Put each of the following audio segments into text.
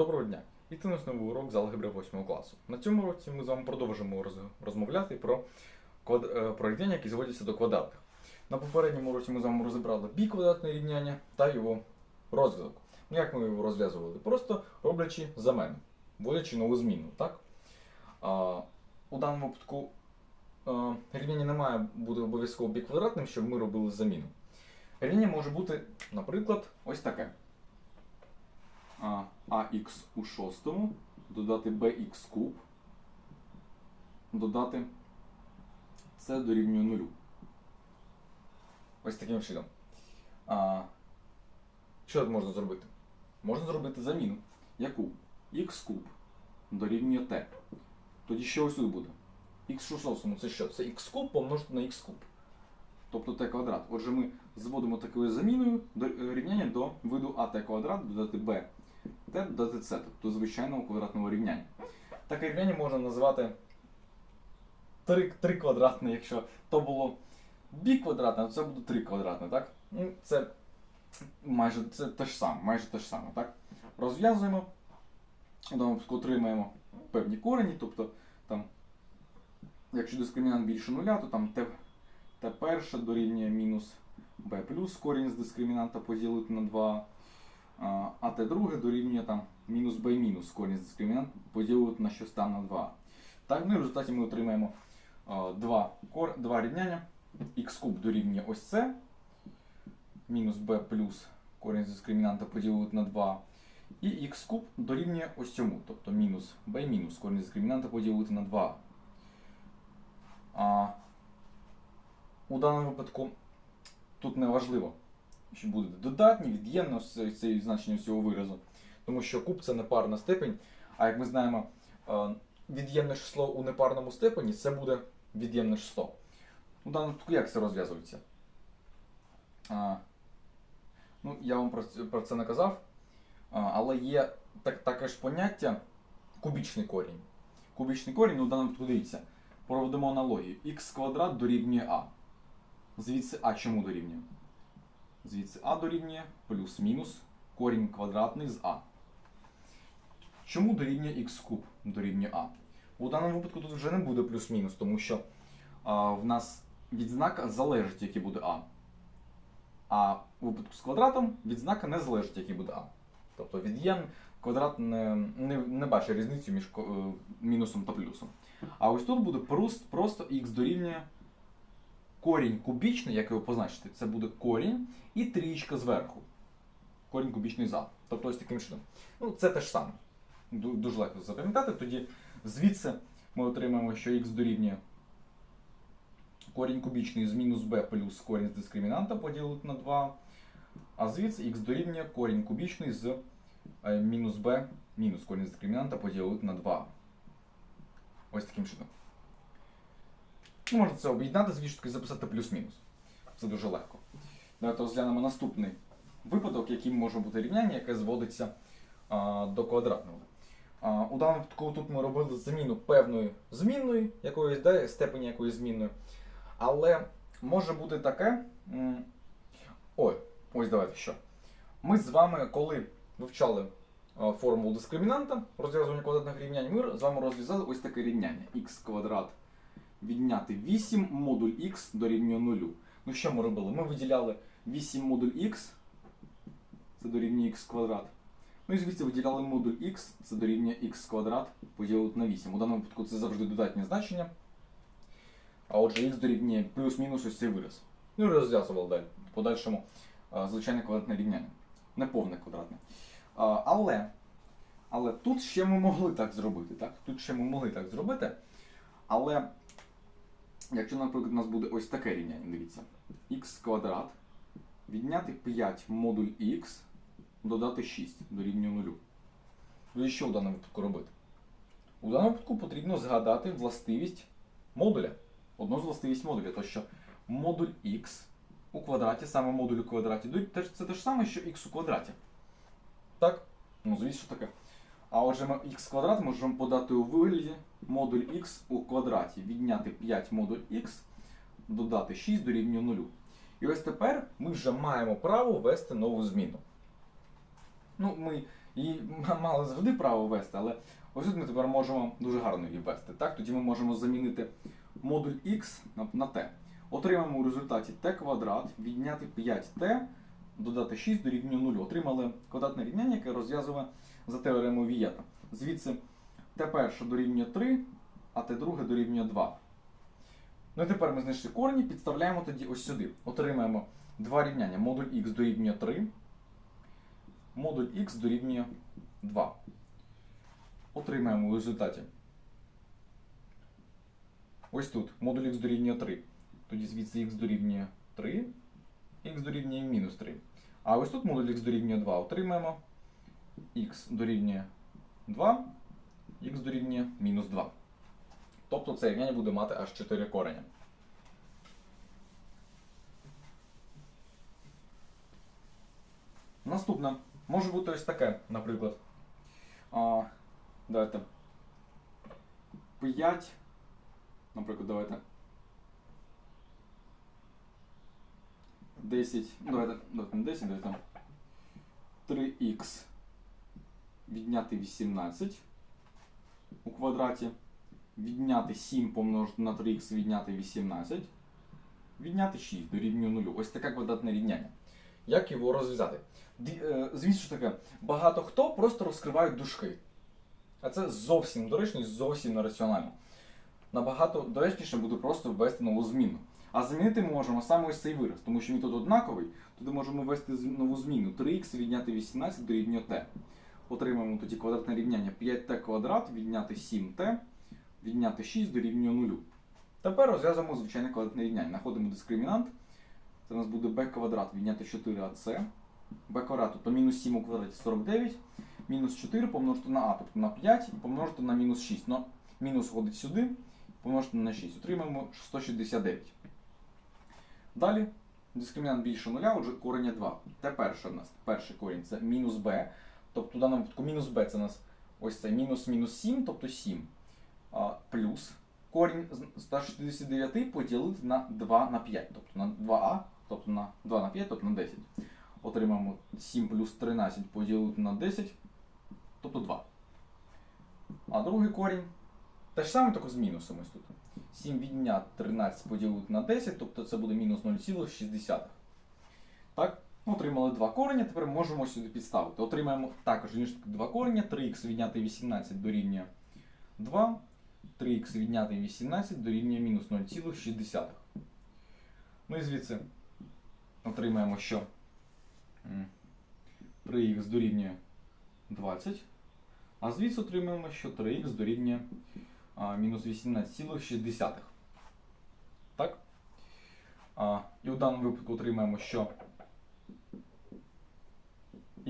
Доброго дня! Вітаю на новий урок з алгебри 8 класу. На цьому уроці ми з вами продовжимо роз- розмовляти про, е, про рівняння, які зводяться до квадратних. На попередньому уроці ми з вами розібрали біквадратне рівняння та його розв'язок. Ну, як ми його розв'язували? Просто роблячи замену, вводячи нову зміну. Так? А, у даному випадку е, рівняння не має бути обов'язково біквадратним, щоб ми робили заміну. Рівняння може бути, наприклад, ось таке ах у шостому, додати bx куб, додати це дорівнює нулю. Ось таким чином. А, що можна зробити? Можна зробити заміну. Яку? х куб дорівнює t. Тоді що ось тут буде? х у шостому це що? Це х куб помножити на х куб. Тобто t квадрат. Отже, ми зводимо такою заміною е, рівняння до виду at квадрат додати b t додати c, тобто звичайного квадратного рівняння. Таке рівняння можна назвати 3, 3 квадратне, якщо то було бі квадратне, то це буде 3 квадратне, так? Ну, це майже це те ж саме, майже те ж саме, так? Розв'язуємо, отримаємо певні корені, тобто там, якщо дискримінант більше нуля, то там t, t перше дорівнює мінус b плюс корінь з дискримінанта поділити на 2. А, а те друге дорівнює там мінус b мінус корінь дискримінант поділити на що на 2. Так, ну і в результаті ми отримаємо два, кор, два рівняння. х куб дорівнює ось це. Мінус b плюс корінь дискримінанта поділити на 2. І х куб дорівнює ось цьому, тобто мінус b мінус корінь дискримінанта поділити на 2. А, у даному випадку тут не важливо що буде додатні, від'ємно з цією значенням цього виразу. Тому що куб це непарна степень, а як ми знаємо, е, від'ємне число у непарному степені це буде від'ємне число. У даному випадку як це розв'язується? Ну, я вам про це, про це не казав, а, але є так, таке ж поняття кубічний корінь. Кубічний корінь, ну, в даному випадку дивіться, проведемо аналогію. х квадрат дорівнює а. Звідси а чому дорівнює? Звідси а дорівнює плюс-мінус корінь квадратний з а. Чому дорівнює х куб дорівнює а? У даному випадку тут вже не буде плюс-мінус, тому що а, в нас від знака залежить, який буде а. А у випадку з квадратом від знака не залежить, який буде а. Тобто від'єм квадрат не, не, не бачить різницю між е, мінусом та плюсом. А ось тут буде просто, просто х дорівнює корінь кубічний, як його позначити, це буде корінь і трієчка зверху. Корінь кубічний за. Тобто ось таким чином. Ну, це те ж саме. Дуже легко запам'ятати. Тоді звідси ми отримаємо, що х дорівнює корінь кубічний з мінус b плюс корінь з дискримінанта поділити на 2. А звідси х дорівнює корінь кубічний з е, мінус b мінус корінь з дискримінанта поділити на 2. Ось таким чином. Ну, можна це об'єднати з вішкою і записати плюс-мінус. Це дуже легко. Давайте розглянемо наступний випадок, яким може бути рівняння, яке зводиться а, до квадратного. А, у даному випадку тут ми робили заміну певної змінної, якоїсь да, степені якоїсь змінної. Але може бути таке. Ой, ось давайте що. Ми з вами, коли вивчали формулу дискримінанта розв'язування квадратних рівнянь, ми з вами розв'язали ось таке рівняння х квадрат відняти 8 модуль х дорівнює 0. Ну що ми робили? Ми виділяли 8 модуль х, це дорівнює х квадрат. Ну і звідси виділяли модуль х, це дорівнює х квадрат поділити на 8. У даному випадку це завжди додатнє значення. А отже, х дорівнює плюс-мінус ось цей вираз. Ну і розв'язували далі. В подальшому звичайне квадратне рівняння. Не повне квадратне. Але, але тут ще ми могли так зробити. Так? Тут ще ми могли так зробити. Але Якщо, наприклад, у нас буде ось таке рівняння, дивіться. х квадрат відняти 5 модуль х додати 6 дорівнює 0. Ну і що в даному випадку робити? У даному випадку потрібно згадати властивість модуля. Одну з властивість модуля, то що модуль х у квадраті, саме модуль у квадраті, це те ж саме, що х у квадраті. Так? Ну, звісно, що таке. А отже, ми х квадрат можемо подати у вигляді модуль х у квадраті, відняти 5 модуль х, додати 6 дорівнює 0. І ось тепер ми вже маємо право ввести нову зміну. Ну, ми м- мали завжди право ввести, але ось тут ми тепер можемо дуже гарно її ввести. Так? Тоді ми можемо замінити модуль x на, t. Отримаємо у результаті t квадрат, відняти 5t, додати 6 дорівнює 0. Отримали квадратне рівняння, яке розв'язує за теоремою Вієта. Звідси t перше дорівнює 3, а t друге дорівнює 2. Ну і тепер ми знайшли корені, підставляємо тоді ось сюди. Отримаємо два рівняння. Модуль x дорівнює 3, модуль x дорівнює 2. Отримаємо у результаті. Ось тут модуль x дорівнює 3. Тоді звідси x дорівнює 3, x дорівнює мінус 3. А ось тут модуль x дорівнює 2. Отримаємо x дорівнює 2, x дорівнює мінус 2. Тобто це рівняння буде мати аж 4 кореня. Наступне може бути ось таке, наприклад. А, давайте. 5. Наприклад, давайте. 10. ну, Давайте, давайте не 10, давайте. 3х відняти 18 у квадраті. Відняти 7 помножити на 3х відняти 18. Відняти 6 дорівнює 0. Ось таке квадратне рівняння. Як його розв'язати? Е, Звісно таке, багато хто просто розкривають дужки. А це зовсім доречно і зовсім нераціонально. Набагато доречніше буде просто ввести нову зміну. А змінити ми можемо саме ось цей вираз, тому що він тут однаковий, туди можемо ввести нову зміну 3х відняти 18 дорівнює t. Отримаємо тоді квадратне рівняння 5t квадрат відняти 7t відняти 6 дорівнює 0. Тепер розв'язуємо звичайне квадратне рівняння. Знаходимо дискримінант. Це у нас буде b квадрат відняти 4ac. b квадрат, тобто мінус 7 у квадраті 49, мінус 4 помножити на а, тобто на 5 і помножити на мінус 6. Ну, мінус ходить сюди, помножити на 6. Отримаємо 169. Далі дискримінант більше 0, отже корення 2. Те перше у нас, перший корінь це мінус b. Тобто в даному випадку мінус b це у нас ось це мінус мінус 7, тобто 7. А, плюс корінь з 169 поділити на 2 на 5, тобто на 2а, тобто на 2 на 5, тобто на 10. Отримаємо 7 плюс 13 поділити на 10, тобто 2. А другий корінь те ж саме, тільки з мінусом ось тут. 7 відняти 13 поділити на 10, тобто це буде мінус 0,6. Так, отримали два корення, тепер можемо сюди підставити. Отримаємо також ніж два корення, 3х відняти 18 дорівнює 2, 3х відняти 18 дорівнює мінус 0,6. Ну і звідси отримаємо, що 3х дорівнює 20, а звідси отримаємо, що 3х дорівнює мінус 18,6. Так? А, і у даному випадку отримаємо, що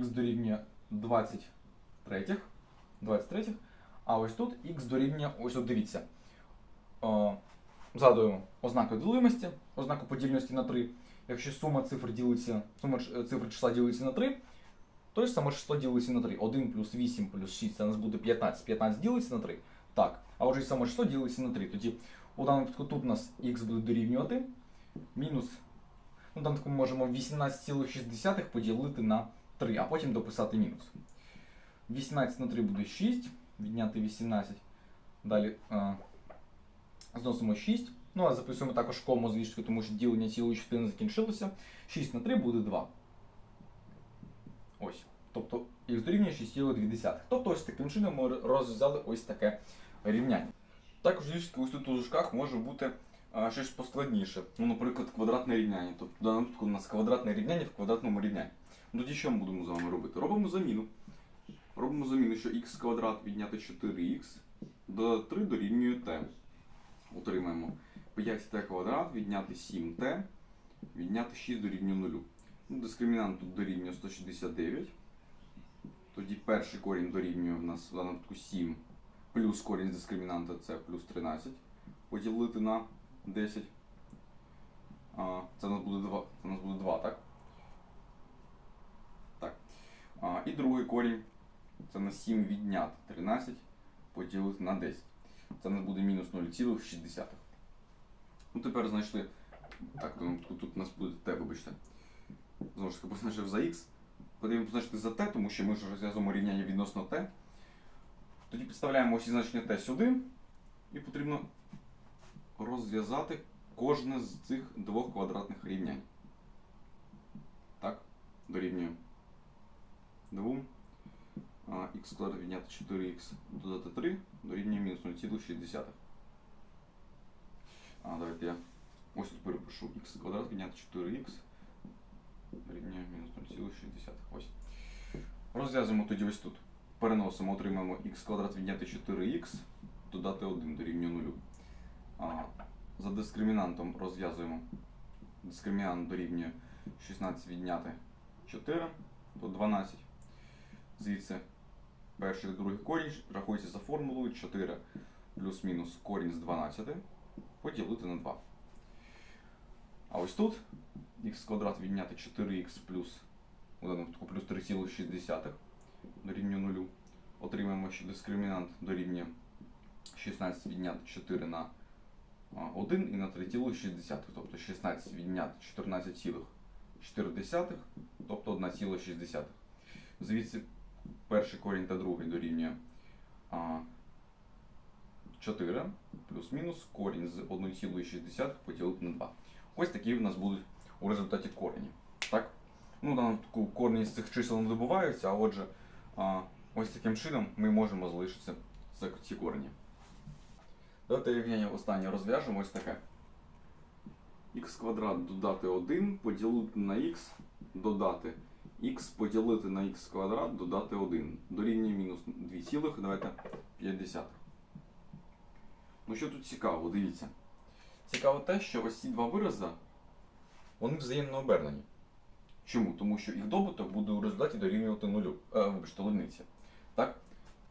х дорівнює 23, 23, а ось тут х дорівнює, ось тут дивіться. Е, Згадуємо ознаку ділимості, ознаку подільності на 3. Якщо сума цифр ділиться, сума цифр числа ділиться на 3, то ж саме число ділиться на 3. 1 плюс 8 плюс 6 це у нас буде 15. 15 ділиться на 3. Так. А отже саме число ділиться на 3. Тоді у даному випадку тут у нас х буде дорівнювати мінус. Ну, там ми можемо 18,6 поділити на 3, а потім дописати мінус. 18 на 3 буде 6, відняти 18. Далі е, зносимо 6. Ну, а записуємо також кому з тому що ділення цілої частини закінчилося. 6 на 3 буде 2. Ось. Тобто х дорівнює 6,2. Тобто ось таким чином ми розв'язали ось таке рівняння. Також вішки ось тут у дужках може бути а, щось поскладніше. Ну, наприклад, квадратне рівняння. Тобто в даному випадку у нас квадратне рівняння в квадратному рівнянні. Ну, Тоді що ми будемо з вами робити? Робимо заміну. Робимо заміну, що х квадрат відняти 4х до 3 дорівнює t. Отримаємо 5t квадрат відняти 7t, відняти 6 дорівнює 0. Ну, дискримінант тут дорівнює 169. Тоді перший корінь дорівнює в нас в даному випадку 7 плюс корінь з дискримінанта це плюс 13. Поділити на 10. А, це у нас буде 2, це у нас буде 2 так? Так. А, і другий корінь. Це на 7 відняти 13 поділити на 10. Це нас буде мінус 0,6. Ну тепер знайшли. Так, ну, тут, тут у нас буде t, вибачте. Знову ж таки, позначив за x. потрібно позначити за t, тому що ми вже розв'язуємо рівняння відносно t. Тоді підставляємо ось значення t сюди, і потрібно розв'язати кожне з цих двох квадратних рівнянь. Так, дорівнює 2. Х квадрат відняти 4х додати 3 дорівнює мінус 0,6. А, давайте я ось тут перепишу х квадрат відняти 4х дорівнює мінус 0,6. Ось. Розв'язуємо тоді ось тут. Переносимо, отримаємо х квадрат відняти 4х, додати 1 дорівнює 0. А, за дискримінантом розв'язуємо. Дискримінант дорівнює 16 відняти 4, то 12. Звідси перший і другий корінь рахується за формулою 4 плюс-мінус корінь з 12 поділити на 2. А ось тут х квадрат відняти 4х плюс, плюс 3,6 дорівнює 0. Отримаємо, що дискримінант дорівнює 16 відняти 4 на 1 і на 3,6, тобто 16 відняти 14,4, тобто 1,6. Звідси перший корінь та другий дорівнює 4 плюс-мінус корінь з 1,6 поділити на 2. Ось такі в нас будуть у результаті корені. Так? Ну, там таку корені з цих чисел не добуваються, а отже, а, ось таким чином ми можемо залишити це- ці корені. Давайте рівняння останнє розв'яжемо ось таке. х квадрат додати 1 поділити на х додати х поділити на х квадрат додати 1 дорівнює мінус 2 давайте 50. Ну що тут цікаво, дивіться. Цікаво те, що ось ці два вирази, вони взаємно обернені. Чому? Тому що їх добуток буде у результаті дорівнювати нулю, е, вибачте, одиниці. Так?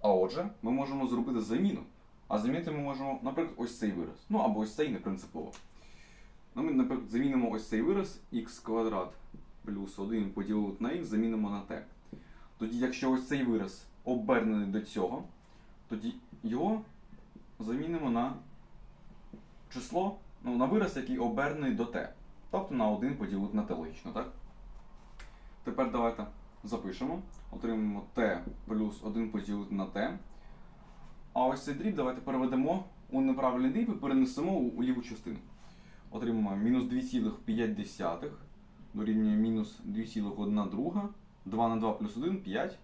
А отже, ми можемо зробити заміну. А замінити ми можемо, наприклад, ось цей вираз. Ну або ось цей не принципово. Ну, ми, наприклад, замінимо ось цей вираз х квадрат плюс 1 поділити на х, замінимо на t. Тоді, якщо ось цей вираз обернений до цього, тоді його замінимо на число, ну, на вираз, який обернений до t. Тобто на 1 поділити на t логічно, так? Тепер давайте запишемо. Отримаємо t плюс 1 поділити на t. А ось цей дріб давайте переведемо у неправильний дріб і перенесемо у, ліву частину. Отримаємо мінус 2,5 дорівнює мінус 2,1 друга. 2 на 2 плюс 1 5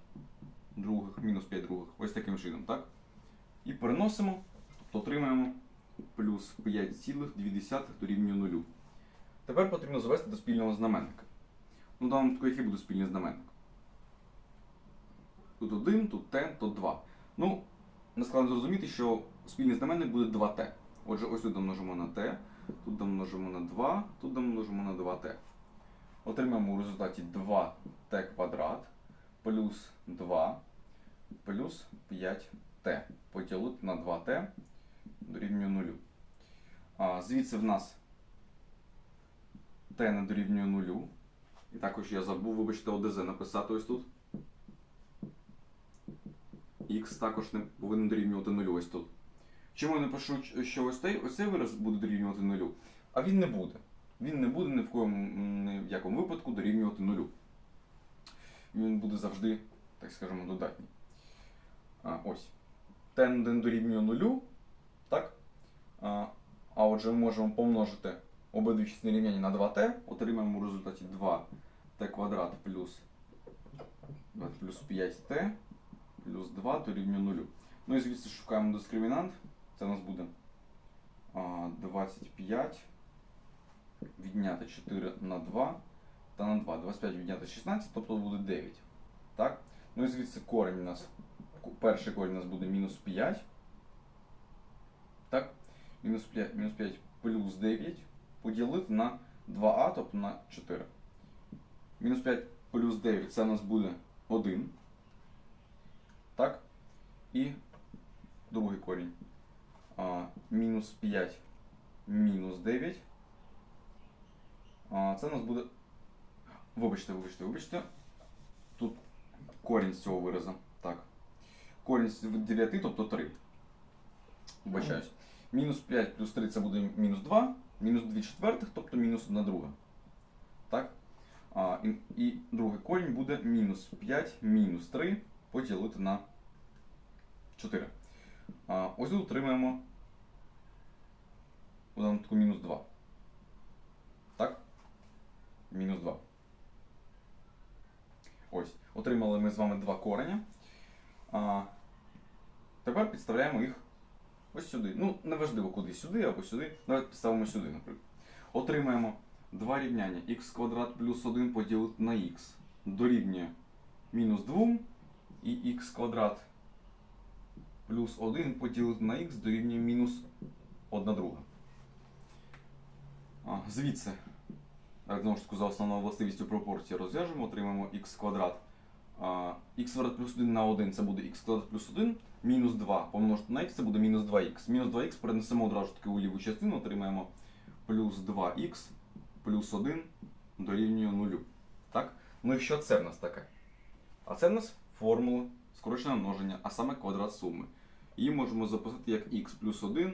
других, мінус 5 других. Ось таким чином, так? І переносимо, тобто отримаємо плюс 5,2 дорівнює 0. Тепер потрібно звести до спільного знаменника. Ну, в даному випадку, який буде спільний знаменник? Тут 1, тут t, тут 2. Ну, не складно зрозуміти, що спільний знаменник буде 2t. Отже, ось тут домножимо на t, тут домножимо на 2, тут домножимо на 2t. Отримаємо у результаті 2t квадрат плюс 2 плюс 5t. Поділити на 2t дорівнює 0. А, звідси в нас t не дорівнює 0. І також я забув, вибачте, ОДЗ написати ось тут. Х також не повинен дорівнювати 0 ось тут. Чому я напишу, що ось цей, ось цей вираз буде дорівнювати 0? А він не буде. Він не буде ні в, коєму, ні в якому випадку дорівнювати 0. Він буде завжди, так скажемо, додатній. А, ось. t дорівнює 0. Так? А, а отже, ми можемо помножити обидві частини рівняння на 2t. Отримаємо в результаті 2t квадрат плюс, плюс 5t плюс 2 дорівнює 0. Ну і звідси шукаємо дискримінант. Це у нас буде а, 25 відняти 4 на 2 та на 2. 25 відняти 16, тобто буде 9. Так? Ну і звідси корень у нас, перший корень у нас буде мінус 5. Так? Мінус 5, мінус 5 плюс 9 поділити на 2а, тобто на 4. Мінус 5 плюс 9 це у нас буде 1. Так? І другий корінь. А, мінус 5 мінус 9. Це у нас буде. Вибачте, вибачте, вибачте. Тут корінь з цього виразу. Так. Корінь з 9, тобто 3. Вибачаюсь. Мінус 5 плюс 3 це буде мінус 2. Мінус 2 четвертих, тобто мінус 1 друга. Так? А, і, і другий корінь буде мінус 5 мінус 3 поділити на 4. А, ось тут отримаємо у даному мінус 2. Мінус 2. Ось. Отримали ми з вами два кореня. А, тепер підставляємо їх ось сюди. Ну, неважливо куди сюди або сюди. Давайте підставимо сюди, наприклад. Отримаємо два рівняння х квадрат плюс 1 поділити на х дорівнює мінус 2 і х квадрат плюс 1 поділити на х дорівнює мінус 1 друга. Звідси, знову ж таки за основною властивістю пропорції розв'яжемо, отримаємо х квадрат. Х квадрат плюс 1 на 1 це буде х квадрат плюс 1, мінус 2 помножити на х це буде мінус 2х. Мінус 2х перенесемо одразу таки у ліву частину, отримаємо плюс 2х плюс 1 дорівнює 0. Так? Ну і що це в нас таке? А це в нас формула скороченого множення, а саме квадрат суми. Її можемо записати як х плюс 1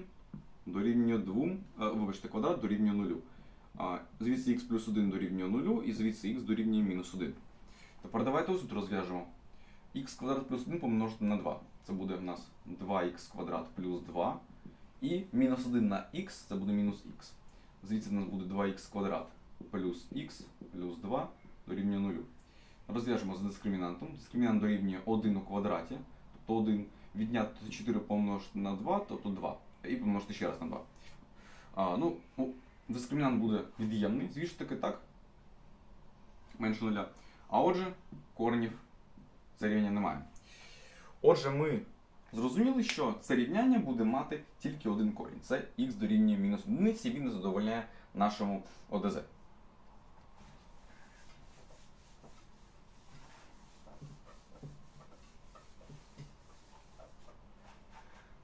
дорівнює 2, а, вибачте, квадрат дорівнює 0. Звідси х плюс 1 дорівнює 0 і звідси х дорівнює мінус 1. Тепер давайте ось тут розв'яжемо. х квадрат плюс 1 помножити на 2. Це буде в нас 2х квадрат плюс 2. І мінус 1 на х це буде мінус х. Звідси в нас буде 2х квадрат плюс х плюс 2 дорівнює 0. Розв'яжемо з дискримінантом. Дискримінант дорівнює 1 у квадраті, тобто 1 відняти 4 помножити на 2, тобто 2. І помножити ще раз на 2. А, ну, ну, дискримінант буде від'ємний, звісно таки так. Менше нуля. А отже, коренів це рівняння немає. Отже, ми зрозуміли, що це рівняння буде мати тільки один корінь. Це х дорівнює мінус одиниці, і він не задовольняє нашому ОДЗ.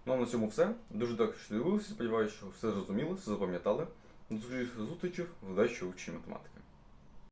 Ну а на цьому все. Дуже дякую, що дивилися. Сподіваюся, що все зрозуміли, все запам'ятали. До зустрічі в вдачі у математики.